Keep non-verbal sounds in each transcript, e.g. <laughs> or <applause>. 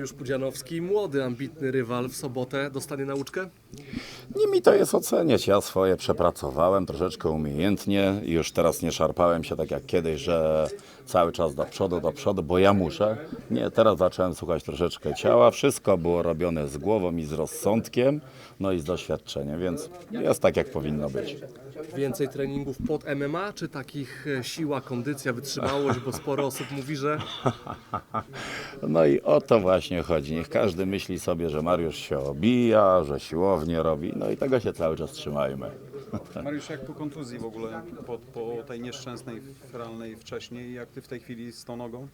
Mariusz Pudzianowski, młody, ambitny rywal w sobotę dostanie nauczkę? Nie mi to jest oceniać. Ja swoje przepracowałem troszeczkę umiejętnie i już teraz nie szarpałem się tak jak kiedyś, że cały czas do przodu, do przodu, bo ja muszę. Nie, teraz zacząłem słuchać troszeczkę ciała. Wszystko było robione z głową i z rozsądkiem, no i z doświadczeniem, więc jest tak jak powinno być. Więcej treningów pod MMA, czy takich e, siła, kondycja, wytrzymałość, bo sporo osób mówi, że <laughs> No i o to właśnie chodzi. Niech każdy myśli sobie, że Mariusz się obija, że siłownię robi, no i tego się cały czas trzymajmy. <laughs> Mariusz, jak po kontuzji w ogóle, po, po tej nieszczęsnej, feralnej wcześniej, jak ty w tej chwili z tą nogą?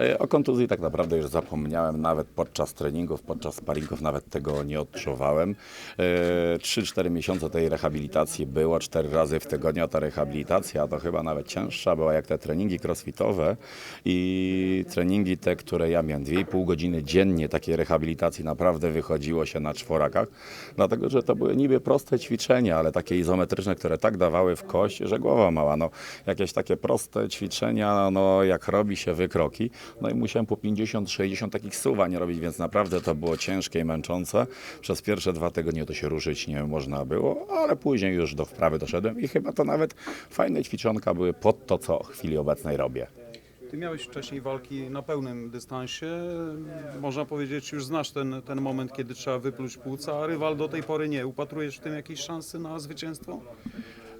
E, O kontuzji tak naprawdę już zapomniałem, nawet podczas treningów, podczas sparingów nawet tego nie odczuwałem. E, 3-4 miesiące tej rehabilitacji było, 4 razy w tygodniu ta rehabilitacja, to chyba nawet cięższa była jak te treningi crossfitowe i treningi te, które ja miałem 2,5 godziny dziennie takiej rehabilitacji naprawdę wychodziło się na czworakach, dlatego że to były niby proste ćwiczenia, ale takie izometryczne, które tak dawały w kość, że głowa mała. No, jakieś takie proste ćwiczenia, no jak robi się wykroki, no i musiałem po 50-60 takich suwań robić, więc naprawdę to było ciężkie i męczące. Przez pierwsze dwa tygodnie to się ruszyć nie można było, ale później już do wprawy doszedłem i chyba to nawet fajne ćwiczonka były pod to, co w chwili obecnej robię. Ty miałeś wcześniej walki na pełnym dystansie. Można powiedzieć, już znasz ten, ten moment, kiedy trzeba wypluć płuca, a rywal do tej pory nie. Upatrujesz w tym jakiejś szansy na zwycięstwo?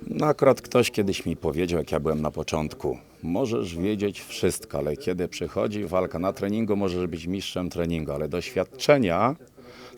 No akurat ktoś kiedyś mi powiedział, jak ja byłem na początku, możesz wiedzieć wszystko, ale kiedy przychodzi walka na treningu, możesz być mistrzem treningu, ale doświadczenia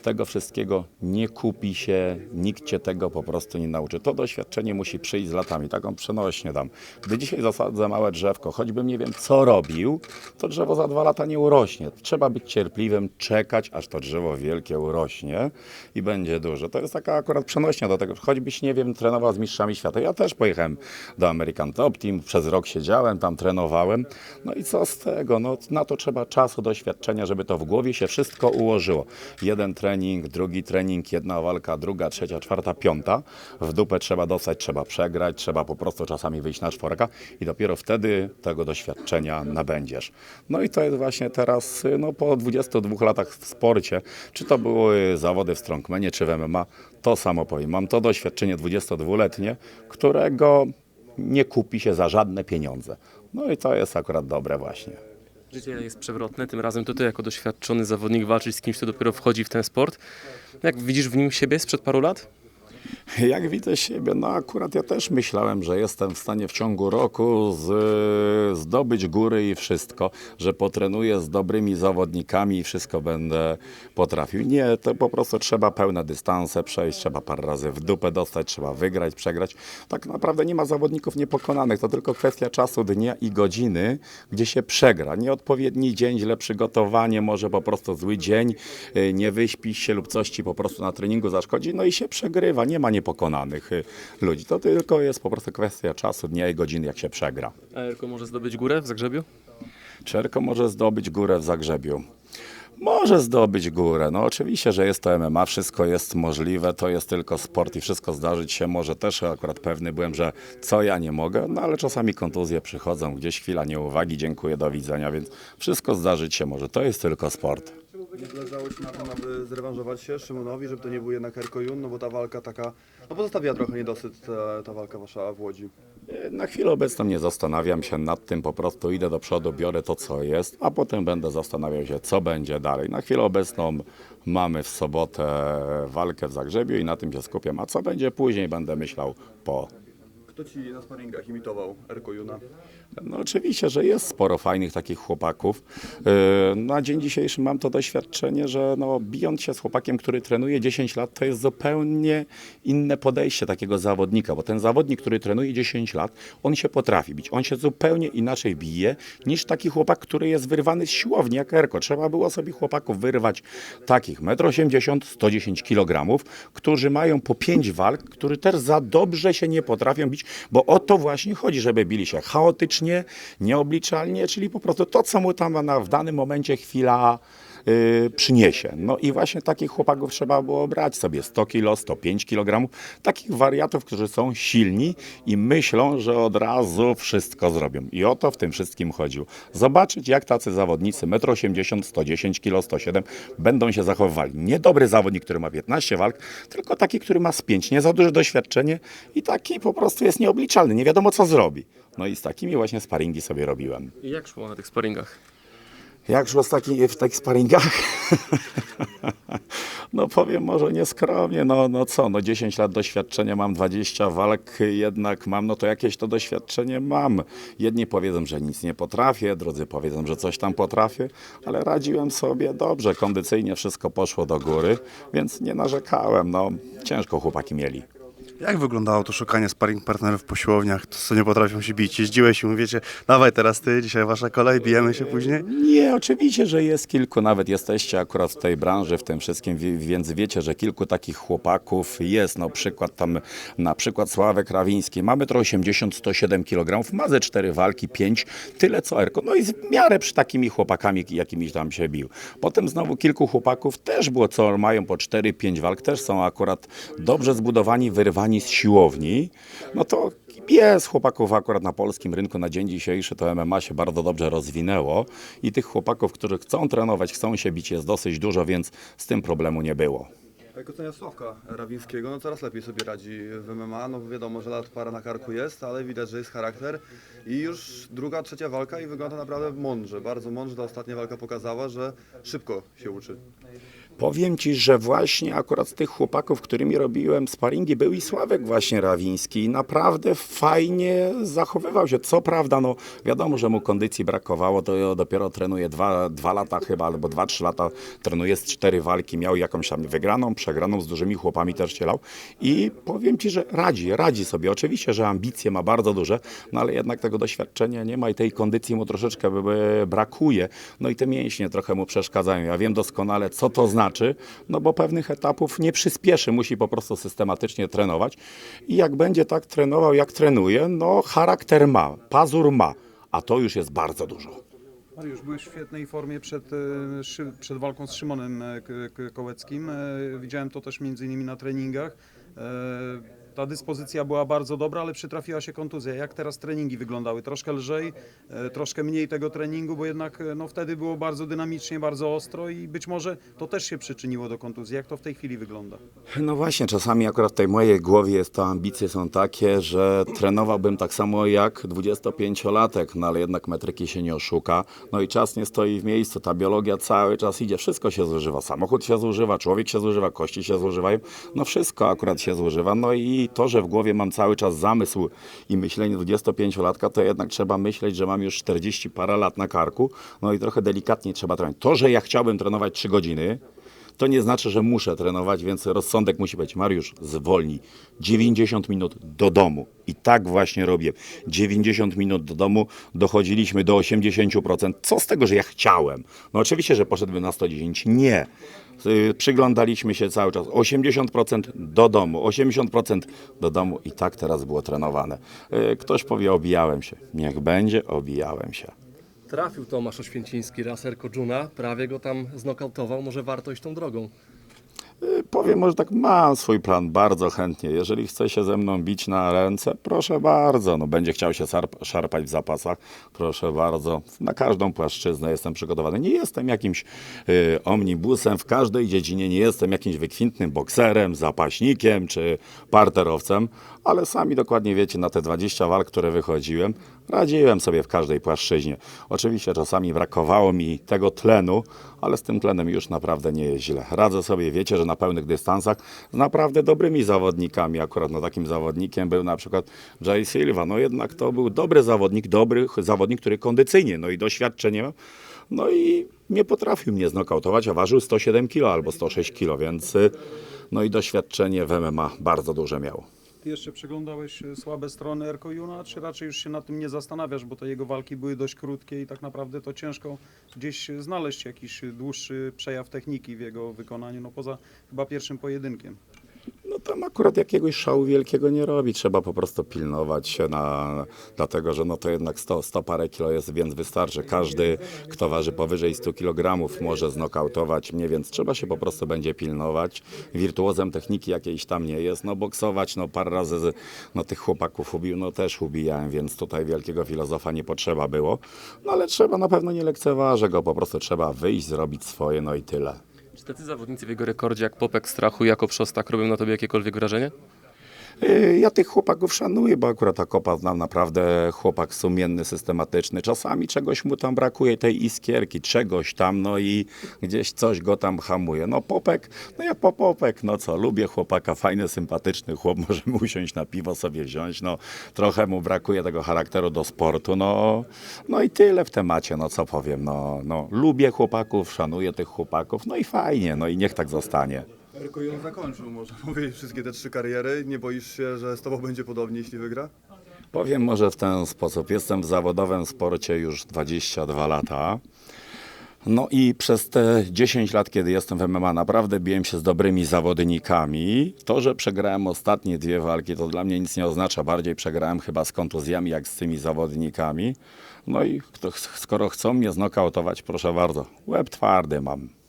tego wszystkiego nie kupi się, nikt cię tego po prostu nie nauczy. To doświadczenie musi przyjść z latami, taką przenośnie dam. Gdy dzisiaj zasadzę małe drzewko, choćbym nie wiem co robił, to drzewo za dwa lata nie urośnie. Trzeba być cierpliwym, czekać, aż to drzewo wielkie urośnie i będzie duże. To jest taka akurat przenośnia do tego, choćbyś, nie wiem, trenował z mistrzami świata. Ja też pojechałem do American Top Team, przez rok siedziałem, tam trenowałem. No i co z tego? No, na to trzeba czasu, doświadczenia, żeby to w głowie się wszystko ułożyło. Jeden trening, drugi trening, jedna walka, druga, trzecia, czwarta, piąta. W dupę trzeba dostać, trzeba przegrać, trzeba po prostu czasami wyjść na czworaka i dopiero wtedy tego doświadczenia nabędziesz. No i to jest właśnie teraz, no po 22 latach w sporcie, czy to były zawody w strongmanie, czy w MMA, to samo powiem. Mam to doświadczenie 22-letnie, którego nie kupi się za żadne pieniądze. No i to jest akurat dobre właśnie. Życie jest przewrotne. Tym razem to ty jako doświadczony zawodnik walczyć z kimś, kto dopiero wchodzi w ten sport. Jak widzisz w nim siebie sprzed paru lat? Jak widzę siebie, no akurat ja też myślałem, że jestem w stanie w ciągu roku z, zdobyć góry i wszystko, że potrenuję z dobrymi zawodnikami i wszystko będę potrafił. Nie, to po prostu trzeba pełne dystanse przejść, trzeba parę razy w dupę dostać, trzeba wygrać, przegrać. Tak naprawdę nie ma zawodników niepokonanych, to tylko kwestia czasu, dnia i godziny, gdzie się przegra. Nieodpowiedni dzień, źle przygotowanie, może po prostu zły dzień, y, nie wyśpisz się lub coś ci po prostu na treningu zaszkodzi, no i się przegrywa. Nie ma niepokonanych y, ludzi. To tylko jest po prostu kwestia czasu, dnia i godziny, jak się przegra. A Erko może zdobyć górę w Zagrzebiu? Czerko może zdobyć górę w Zagrzebiu. Może zdobyć górę. No oczywiście, że jest to MMA, wszystko jest możliwe, to jest tylko sport i wszystko zdarzyć się może. Też akurat pewny byłem, że co ja nie mogę, no ale czasami kontuzje przychodzą, gdzieś chwila nieuwagi, dziękuję, do widzenia, więc wszystko zdarzyć się może. To jest tylko sport. Nie zależało Ci na tym, aby zrewanżować się Szymonowi, żeby to nie był jednak Erkojun, no bo ta walka taka, no pozostawiła trochę niedosyt ta, ta walka Wasza w Łodzi. Na chwilę obecną nie zastanawiam się nad tym, po prostu idę do przodu, biorę to, co jest, a potem będę zastanawiał się, co będzie dalej. Na chwilę obecną mamy w sobotę walkę w Zagrzebiu i na tym się skupiam, a co będzie później, będę myślał po. Kto Ci na sparingach imitował Erkojuna? No oczywiście, że jest sporo fajnych takich chłopaków. Yy, Na dzień dzisiejszy mam to doświadczenie, że no, bijąc się z chłopakiem, który trenuje 10 lat, to jest zupełnie inne podejście takiego zawodnika, bo ten zawodnik, który trenuje 10 lat, on się potrafi bić. On się zupełnie inaczej bije niż taki chłopak, który jest wyrwany z siłowni jak Erko. Trzeba było sobie chłopaków wyrwać takich 1,80 m, 110 kg, którzy mają po 5 walk, którzy też za dobrze się nie potrafią bić, bo o to właśnie chodzi, żeby bili się chaotycznie, nieobliczalnie, czyli po prostu to, co mu tam na, w danym momencie chwila y, przyniesie. No i właśnie takich chłopaków trzeba było brać sobie 100 kg, 105 kg, takich wariatów, którzy są silni i myślą, że od razu wszystko zrobią. I o to w tym wszystkim chodziło. Zobaczyć, jak tacy zawodnicy 1,80 m, 110 kg, 107 będą się zachowywali. Niedobry zawodnik, który ma 15 walk, tylko taki, który ma z 5, nie za duże doświadczenie i taki po prostu jest nieobliczalny, nie wiadomo co zrobi. No i z takimi właśnie sparingi sobie robiłem. I jak szło na tych sparingach? Jak szło taki, w takich sparingach? <laughs> No powiem może nieskromnie, no, no co, no 10 lat doświadczenia mam, 20 walk jednak mam, no to jakieś to doświadczenie mam. Jedni powiedzą, że nic nie potrafię, drudzy powiedzą, że coś tam potrafię, ale radziłem sobie dobrze, kondycyjnie wszystko poszło do góry, więc nie narzekałem, no ciężko chłopaki mieli. Jak wyglądało to szukanie sparring partnerów po siłowniach, co nie potrafią się bić? Jeździłeś i mówicie, dawaj teraz ty, dzisiaj wasza kolej, bijemy się później? Nie, oczywiście, że jest kilku, nawet jesteście akurat w tej branży, w tym wszystkim, wi- więc wiecie, że kilku takich chłopaków jest. No przykład tam, na przykład Sławek Rawiński, ma 1,80 m, 107 kg, ma ze 4 walki, 5, tyle co Erko. No i w miarę przy takimi chłopakami, jakimiś tam się bił. Potem znowu kilku chłopaków też było, co mają po 4-5 walk, też są akurat dobrze zbudowani, wyrwani z siłowni. No to jest chłopaków akurat na polskim rynku na dzień dzisiejszy, to MMA się bardzo dobrze rozwinęło i tych chłopaków, którzy chcą trenować, chcą się bić jest dosyć dużo, więc z tym problemu nie było. Jak ocenia Sławka Rawińskiego, no coraz lepiej sobie radzi w MMA, no wiadomo, że lat para na karku jest, ale widać, że jest charakter. I już druga, trzecia walka i wygląda naprawdę mądrze, bardzo mądrze, ta ostatnia walka pokazała, że szybko się uczy. Powiem Ci, że właśnie akurat z tych chłopaków, którymi robiłem sparingi, był i Sławek właśnie Rawiński. Naprawdę fajnie zachowywał się. Co prawda, no wiadomo, że mu kondycji brakowało, to dopiero trenuje dwa, dwa lata chyba, albo dwa, trzy lata trenuje z cztery walki, miał jakąś tam wygraną, przegraną, z dużymi chłopami też cielał i powiem Ci, że radzi, radzi sobie. Oczywiście, że ambicje ma bardzo duże, no ale jednak tego doświadczenia nie ma i tej kondycji mu troszeczkę brakuje. No i te mięśnie trochę mu przeszkadzają. Ja wiem doskonale, co to znaczy, no bo pewnych etapów nie przyspieszy, musi po prostu systematycznie trenować i jak będzie tak trenował, jak trenuje, no charakter ma, pazur ma, a to już jest bardzo dużo. Mariusz, byłeś w świetnej formie przed, e, przed walką z Szymonem e, Kołeckim. E, Widziałem to też między innymi na treningach. Ta dyspozycja była bardzo dobra, ale przytrafiła się kontuzja. Jak teraz treningi wyglądały? Troszkę lżej, e, troszkę mniej tego treningu, bo jednak e, no, wtedy było bardzo dynamicznie, bardzo ostro i być może to też się przyczyniło do kontuzji. Jak to w tej chwili wygląda? No właśnie, czasami akurat w tej mojej głowie jest to ambicje są takie, że trenowałbym tak samo jak 25-latek, no ale jednak metryki się nie oszuka. No i czas nie stoi w miejscu, ta biologia cały czas idzie, wszystko się zużywa. Samochód się zużywa, człowiek się zużywa, kości się zużywają, no wszystko akurat się zużywa. No i to, że w głowie mam cały czas zamysł i myślenie 25-latka, to jednak trzeba myśleć, że mam już 40 parę lat na karku, no i trochę delikatniej trzeba trenować. To, że ja chciałbym trenować 3 godziny, to nie znaczy, że muszę trenować, więc rozsądek musi być. Mariusz, zwolnij. 90 minut do domu. I tak właśnie robię. 90 minut do domu, dochodziliśmy do 80%. Co z tego, że ja chciałem? No oczywiście, że poszedłbym na 110. Nie. Y, Przyglądaliśmy się cały czas. 80% do domu, 80% do domu i tak teraz było trenowane. Y, Ktoś powie, obijałem się. Niech będzie, obijałem się. Trafił Tomasz Oświęciński raz Erko Juna, prawie go tam znokautował, może warto iść tą drogą. Y, Powiem, może tak mam swój plan bardzo chętnie. Jeżeli chce się ze mną bić na ręce, proszę bardzo. No, będzie chciał się szarpać w zapasach, proszę bardzo. Na każdą płaszczyznę jestem przygotowany. Nie jestem jakimś y, omnibusem w każdej dziedzinie, nie jestem jakimś wykwintnym bokserem, zapaśnikiem czy parterowcem, ale sami dokładnie wiecie, na te 20 walk, które wychodziłem, radziłem sobie w każdej płaszczyźnie. Oczywiście czasami brakowało mi tego tlenu, ale z tym tlenem już naprawdę nie jest źle. Radzę sobie, wiecie, że na pełnych dystansach z naprawdę dobrymi zawodnikami. Akurat no, takim zawodnikiem był na przykład Jay Silva. No jednak to był dobry zawodnik, dobry zawodnik, który kondycyjnie, no i doświadczenie. No i nie potrafił mnie znokautować, a ważył 107 kg albo 106 kg, więc y, no i doświadczenie w MMA bardzo duże miał. Ty jeszcze przeglądałeś e, słabe strony Erko Juna, czy raczej już się nad tym nie zastanawiasz, bo te jego walki były dość krótkie i tak naprawdę to ciężko gdzieś znaleźć jakiś dłuższy przejaw techniki w jego wykonaniu, no poza chyba pierwszym pojedynkiem. Tam akurat jakiegoś szału wielkiego nie robi. Trzeba po prostu pilnować się na, dlatego, że no to jednak 100, 100 parę kilo jest, więc wystarczy. Każdy, kto waży powyżej 100 kg może znokautować mnie, więc trzeba się po prostu będzie pilnować. Wirtuozem techniki jakiejś tam nie jest. No boksować, no parę razy z, no, tych chłopaków ubił, no też ubijałem, więc tutaj wielkiego filozofa nie potrzeba było. No ale trzeba na pewno nie lekceważy go, po prostu trzeba wyjść, zrobić swoje, no i tyle. Czy tacy zawodnicy w jego rekordzie jak Popek, Strachu, Jakob Szostak robią na tobie jakiekolwiek wrażenie? Y, Ja tych chłopaków szanuję, bo akurat Akopa znam naprawdę chłopak sumienny, systematyczny. Czasami czegoś mu tam brakuje, tej iskierki, czegoś tam, no i gdzieś coś go tam hamuje. No Popek, no jak po Popek, no co, lubię chłopaka, fajny, sympatyczny chłop, <laughs> możemy usiąść na piwo sobie wziąć, no trochę mu brakuje tego charakteru do sportu, no, no i tyle w temacie, no co powiem, no, no lubię chłopaków, szanuję tych chłopaków, no i fajnie, no i niech tak zostanie. Erko ją zakończył, można <laughs> powiedzieć, wszystkie te trzy kariery. Nie boisz się, że z tobą będzie podobnie, jeśli wygra? Powiem może w ten sposób. Jestem w zawodowym sporcie już 22 lata. No i przez te 10 lat, kiedy jestem w MMA, naprawdę biłem się z dobrymi zawodnikami. To, że przegrałem ostatnie dwie walki, to dla mnie nic nie oznacza. Bardziej przegrałem chyba z kontuzjami, jak z tymi zawodnikami. No i kto, skoro chcą mnie znokautować, proszę bardzo. Łeb twardy mam.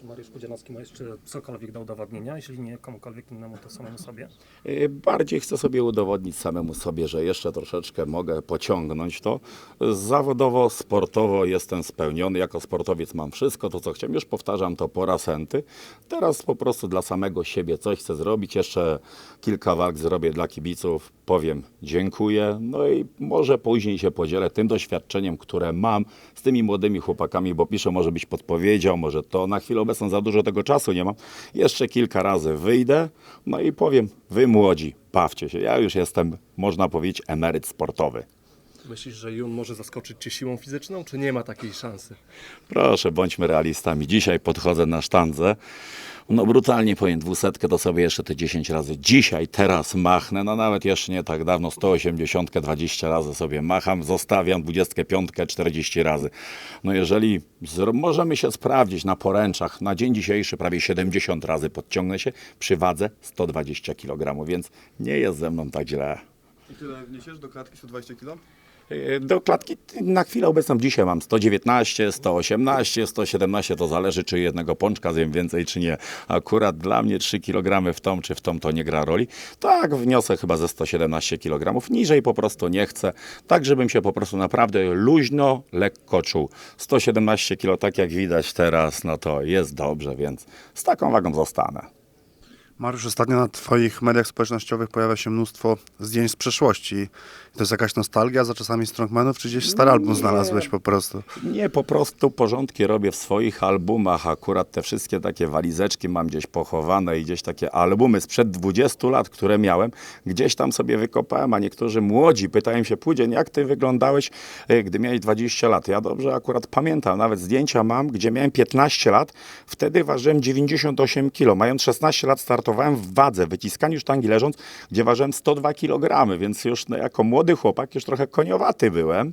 Czy Mariusz Pudzianowski ma jeszcze cokolwiek do udowodnienia? Jeśli nie komukolwiek innemu, to samemu sobie. Y, Bardziej chcę sobie udowodnić samemu sobie, że jeszcze troszeczkę mogę pociągnąć to. Zawodowo, sportowo jestem spełniony. Jako sportowiec mam wszystko to, co chciałem. Już powtarzam to po raz enty. Teraz po prostu dla samego siebie coś chcę zrobić. Jeszcze kilka walk zrobię dla kibiców. Powiem dziękuję. No i może później się podzielę tym doświadczeniem, które mam z tymi młodymi chłopakami, bo piszę, może być podpowiedzią, może to na chwilę obecną za dużo tego czasu nie mam. Jeszcze kilka razy wyjdę, no i powiem, wy młodzi, bawcie się. Ja już jestem, można powiedzieć, emeryt sportowy. Myślisz, że Jun może zaskoczyć cię siłą fizyczną, czy nie ma takiej szansy? Proszę, bądźmy realistami. Dzisiaj podchodzę na sztandze. No brutalnie powiem, dwusetkę to sobie jeszcze te 10 razy. Dzisiaj, teraz machnę, no nawet jeszcze nie tak dawno, 180, 20 razy sobie macham, zostawiam 25, 40 razy. No jeżeli możemy się sprawdzić na poręczach, na dzień dzisiejszy prawie 70 razy podciągnę się przy wadze 120 kg, więc nie jest ze mną tak źle. I tyle wniesiesz do klatki 120 kg? E, Do klatki na chwilę obecną dzisiaj mam 119, 118, 117, to zależy czy jednego pączka zjem więcej czy nie. Akurat dla mnie 3 kg w tą czy w tą to nie gra roli. Tak wniosę chyba ze 117 kg, niżej po prostu nie chcę, tak żebym się po prostu naprawdę luźno, lekko czuł. 117 kg tak jak widać teraz, no to jest dobrze, więc z taką wagą zostanę. Mariusz, ostatnio na Twoich mediach społecznościowych pojawia się mnóstwo zdjęć z przeszłości. To jest jakaś nostalgia za czasami strongmanów, czy gdzieś stary album znalazłeś po prostu? Nie, po prostu porządki robię w swoich albumach. Akurat te wszystkie takie walizeczki mam gdzieś pochowane i gdzieś takie albumy sprzed 20 lat, które miałem, gdzieś tam sobie wykopałem, a niektórzy młodzi pytają się, Pudzień, jak ty wyglądałeś, e, gdy miałeś 20 lat? Ja dobrze akurat pamiętam, nawet zdjęcia mam, gdzie miałem 15 lat, wtedy ważyłem 98 kg. Mając 16 lat startowałem w wadze, wyciskaniu sztangi leżąc, gdzie ważyłem 102 kg, więc już no, jako młody chłopak już trochę koniowaty byłem.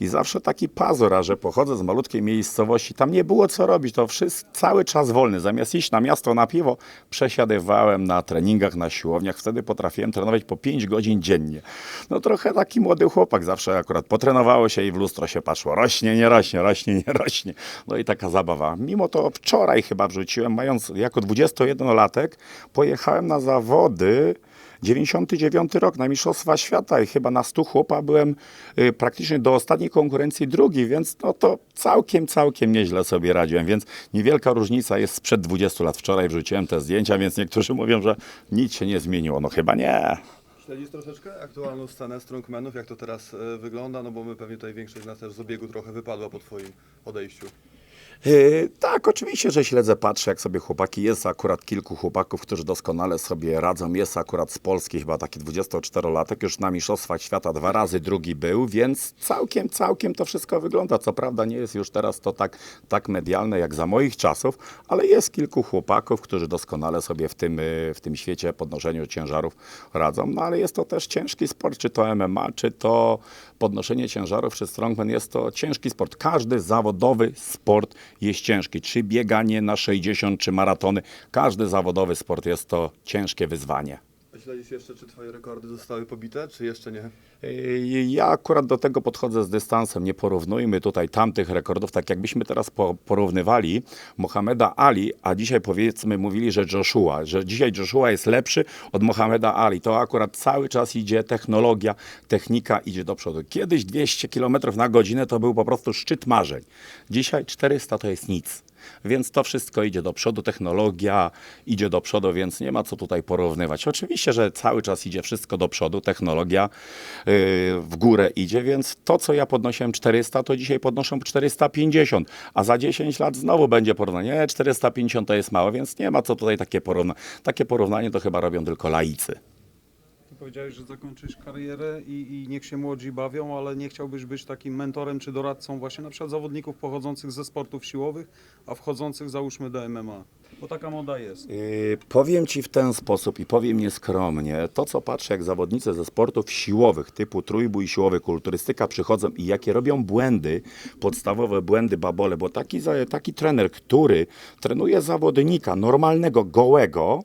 I zawsze taki pazur, a że pochodzę z malutkiej miejscowości, tam nie było co robić, to wszystko, cały czas wolny. Zamiast iść na miasto na piwo, przesiadywałem na treningach, na siłowniach. Wtedy potrafiłem trenować po 5 godzin dziennie. No trochę taki młody chłopak, zawsze akurat potrenowało się i w lustro się patrzyło. Rośnie, nie rośnie, rośnie, nie rośnie. No i taka zabawa. Mimo to wczoraj chyba wrzuciłem, mając jako 21-latek, pojechałem na zawody 99 rok na Mistrzostwa Świata i chyba na 100 chłopa byłem y, praktycznie do ostatniej konkurencji drugi, więc no to całkiem, całkiem nieźle sobie radziłem, więc niewielka różnica jest sprzed 20 lat. Wczoraj wrzuciłem te zdjęcia, więc niektórzy mówią, że nic się nie zmieniło. No chyba nie. Śledzisz troszeczkę aktualną scenę strongmanów, jak to teraz e, wygląda? No bo my pewnie tutaj większość z nas też z obiegu trochę wypadła po twoim odejściu. Yy, tak, oczywiście, że śledzę, patrzę, jak sobie chłopaki. Jest akurat kilku chłopaków, którzy doskonale sobie radzą. Jest akurat z Polski chyba taki 24-latek, już na Mistrzostwach Świata dwa razy drugi był, więc całkiem, całkiem to wszystko wygląda. Co prawda nie jest już teraz to tak, tak medialne jak za moich czasów, ale jest kilku chłopaków, którzy doskonale sobie w tym, yy, w tym świecie podnoszeniu ciężarów radzą. No ale jest to też ciężki sport, czy to MMA, czy to podnoszenie ciężarów, czy strongman. Jest to ciężki sport. Każdy zawodowy sport jest ciężki. Czy bieganie na 60, czy maratony. Każdy zawodowy sport jest to ciężkie wyzwanie. Śledzisz jeszcze, czy twoje rekordy zostały pobite, czy jeszcze nie? Ja akurat do tego podchodzę z dystansem. Nie porównujmy tutaj tamtych rekordów, tak jakbyśmy teraz po, porównywali Mohameda Ali, a dzisiaj powiedzmy mówili, że Joshua, że dzisiaj Joshua jest lepszy od Mohameda Ali. To akurat cały czas idzie technologia, technika idzie do przodu. Kiedyś 200 km na godzinę to był po prostu szczyt marzeń. Dzisiaj 400 to jest nic. Więc to wszystko idzie do przodu, technologia idzie do przodu, więc nie ma co tutaj porównywać. Oczywiście, że cały czas idzie wszystko do przodu, technologia yy, w górę idzie, więc to, co ja podnosiłem 400, to dzisiaj podnoszę 450, a za 10 lat znowu będzie porównanie. Nie, 450 to jest mało, więc nie ma co tutaj takie porównanie. Takie porównanie to chyba robią tylko laicy. Powiedziałeś, że zakończysz karierę i, i niech się młodzi bawią, ale nie chciałbyś być takim mentorem czy doradcą właśnie na przykład zawodników pochodzących ze sportów siłowych, a wchodzących załóżmy do MMA. Bo taka moda jest. Yy, powiem Ci w ten sposób i powiem nieskromnie, to co patrzę jak zawodnicy ze sportów siłowych typu trójbój siłowy, kulturystyka przychodzą i jakie robią błędy, podstawowe błędy babole, bo taki, taki trener, który trenuje zawodnika normalnego, gołego,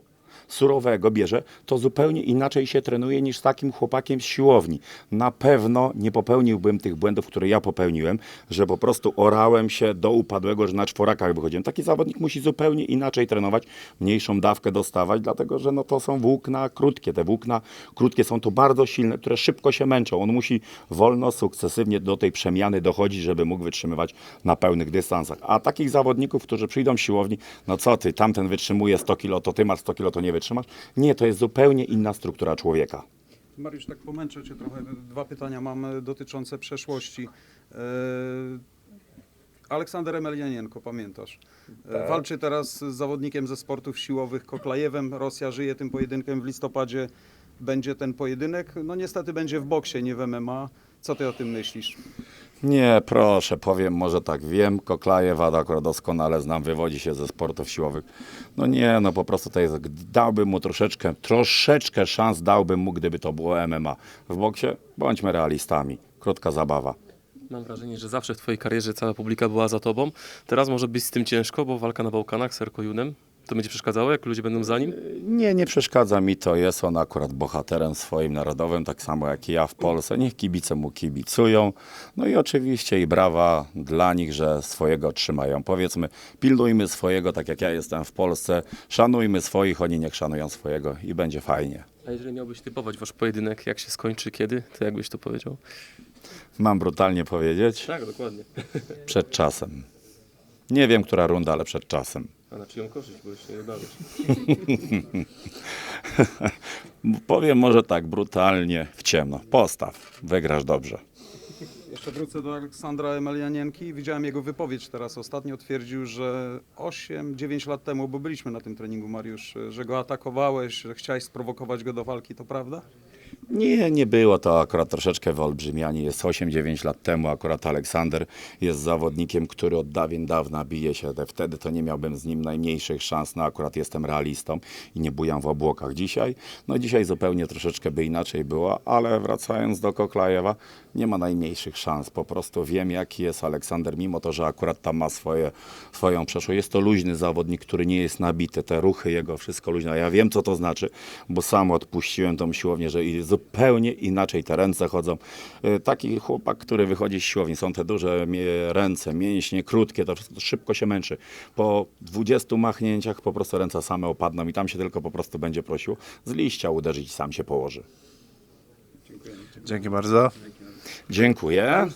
surowego bierze, to zupełnie inaczej się trenuje niż z takim chłopakiem z siłowni. Na pewno nie popełniłbym tych błędów, które ja popełniłem, że po prostu orałem się do upadłego, że na czworakach wychodziłem. Taki zawodnik musi zupełnie inaczej trenować, mniejszą dawkę dostawać, dlatego że no to są włókna krótkie. Te włókna krótkie są tu bardzo silne, które szybko się męczą. On musi wolno, sukcesywnie do tej przemiany dochodzić, żeby mógł wytrzymywać na pełnych dystansach. A takich zawodników, którzy przyjdą z siłowni, no co ty, tamten wytrzymuje 100 kilo, to ty masz 100 kilo, to nie wytrzymasz. Nie, to jest zupełnie inna struktura człowieka. Mariusz, tak pomęczę Cię trochę. Dwa pytania mam dotyczące przeszłości. E, Aleksander Emelianienko, pamiętasz? E, Walczy teraz z zawodnikiem ze sportów siłowych Koklajewem. Rosja żyje tym pojedynkiem w listopadzie. Będzie ten pojedynek. No niestety będzie w boksie, nie w MMA. Co Ty o tym myślisz? Nie, proszę, powiem może tak, wiem, Koklajewa akurat doskonale znam, wywodzi się ze sportów siłowych. No nie, no po prostu to jest, dałbym mu troszeczkę, troszeczkę szans dałbym mu, gdyby to było MMA. W boksie bądźmy realistami, krótka zabawa. Mam wrażenie, że zawsze w twojej karierze cała publika była za tobą. Teraz może być z tym ciężko, bo walka na Bałkanach z Erkojunem. To będzie przeszkadzało, jak ludzie będą za nim? Nie, nie przeszkadza mi to, jest on akurat bohaterem swoim narodowym, tak samo jak i ja w Polsce. Niech kibice mu kibicują. No i oczywiście i brawa dla nich, że swojego trzymają. Powiedzmy, pilnujmy swojego, tak jak ja jestem w Polsce, szanujmy swoich, oni niech szanują swojego i będzie fajnie. A jeżeli miałbyś typować wasz pojedynek, jak się skończy, kiedy, to jak byś to powiedział? Mam brutalnie powiedzieć, Tak, dokładnie. przed czasem. Nie wiem, która runda, ale przed czasem. A na czyją korzyść, bo jeszcze nie dodałeś. <laughs> Powiem może tak, brutalnie, w ciemno. Postaw, wygrasz dobrze. Jeszcze wrócę do Aleksandra Emelianienki. Widziałem jego wypowiedź teraz ostatnio. Twierdził, że 8-9 lat temu, bo byliśmy na tym treningu, Mariusz, że go atakowałeś, że chciałeś sprowokować go do walki. To prawda? Nie, nie było to akurat troszeczkę wyolbrzymianie. Jest 8-9 lat temu akurat Aleksander jest zawodnikiem, który od dawien dawna bije się. Te- Wtedy to nie miałbym z nim najmniejszych szans. No akurat jestem realistą i nie bujam w obłokach dzisiaj. No dzisiaj zupełnie troszeczkę by inaczej było, ale wracając do Koklajewa, nie ma najmniejszych szans. Po prostu wiem, jaki jest Aleksander, mimo to, że akurat tam ma swoje, swoją przeszłość. Jest to luźny zawodnik, który nie jest nabity. Te ruchy jego, wszystko luźne. Ja wiem, co to znaczy, bo sam odpuściłem tą siłownię, że zupełnie inaczej te ręce chodzą. Y, Taki chłopak, który wychodzi z siłowni, są te duże ręce, mięśnie krótkie, to wszystko szybko się męczy. Po 20 machnięciach po prostu ręce same opadną i tam się tylko po prostu będzie prosił z liścia uderzyć i sam się położy. Dzięki bardzo. Dziękuję.